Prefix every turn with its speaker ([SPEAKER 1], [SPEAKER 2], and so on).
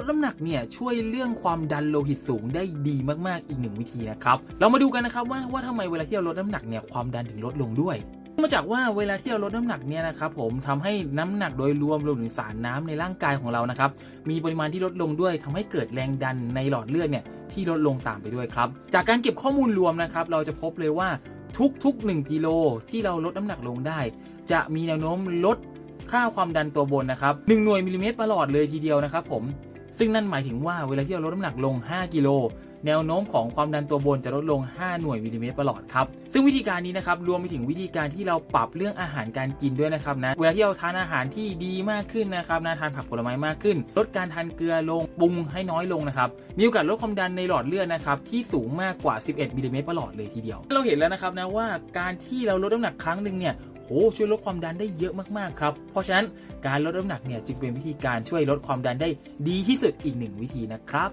[SPEAKER 1] ดน้ำหนักเนี่ยช่วยเรื่องความดันโลหิตสูงได้ดีมากๆอีกหนึ่งวิธีนะครับ เรามาดูกันนะครับว่าว่าทำไมเวลาที่เราลดน้ำหนักเนี่ยความดันถึงลดลงด้วยมาจากว่าเวลาที่เราลดน้ำหนักเนี่ยนะครับผมทำให้น้ำหนักโดยรวมรวมถึงสารน้ำในร่างกายของเรานะครับมีปริมาณที่ลดลงด้วยทำให้เกิดแรงดันในหลอดเลือดเนี่ยที่ลดลงตามไปด้วยครับ จากการเก็บข้อมูลรวมนะครับเราจะพบเลยว่าทุกๆ 1 กิโลที่เราลดน้ำหนักลงได้ จะมีแนวโน้มลดค่าความดันตัวบนนะครับ1หน่วยมิลลิเมตรประหลอดเลยทีเดียวนะครับผม ซึ่งนั่นหมายถึงว่าเวลาที่เราลดน้ำหนักลง 5 กิโล แนวโน้มของความดันตัวบนจะลดลง 5 หน่วยมิลลิเมตรประหลอดครับ ซึ่งวิธีการนี้นะครับรวมไปถึงวิธีการที่เราปรับเรื่องอาหารการกินด้วยนะครับนะเวลาที่เราทานอาหารที่ดีมากขึ้นนะครับนะทานผักผลไม้มากขึ้น ลดการทานเกลือลงปรุงให้น้อยลงนะครับมีโอกาสลดความดันในหลอดเลือดนะครับที่สูงมากกว่า 11มิลลิเมตรประหลอดเลยทีเดียว เราเห็นแล้วนะครับนะว่าการที่เราลดน้ำหนักครั้งหนึ่งเนี่ยโหช่วยลดความดันได้เยอะมากๆครับ เพราะฉะนั้นการลดน้ำหนักเนี่ยจึงเป็นวิธีการช่วยลดความดันได้ดีที่สุดอีกหนึ่งวิธีนะครับ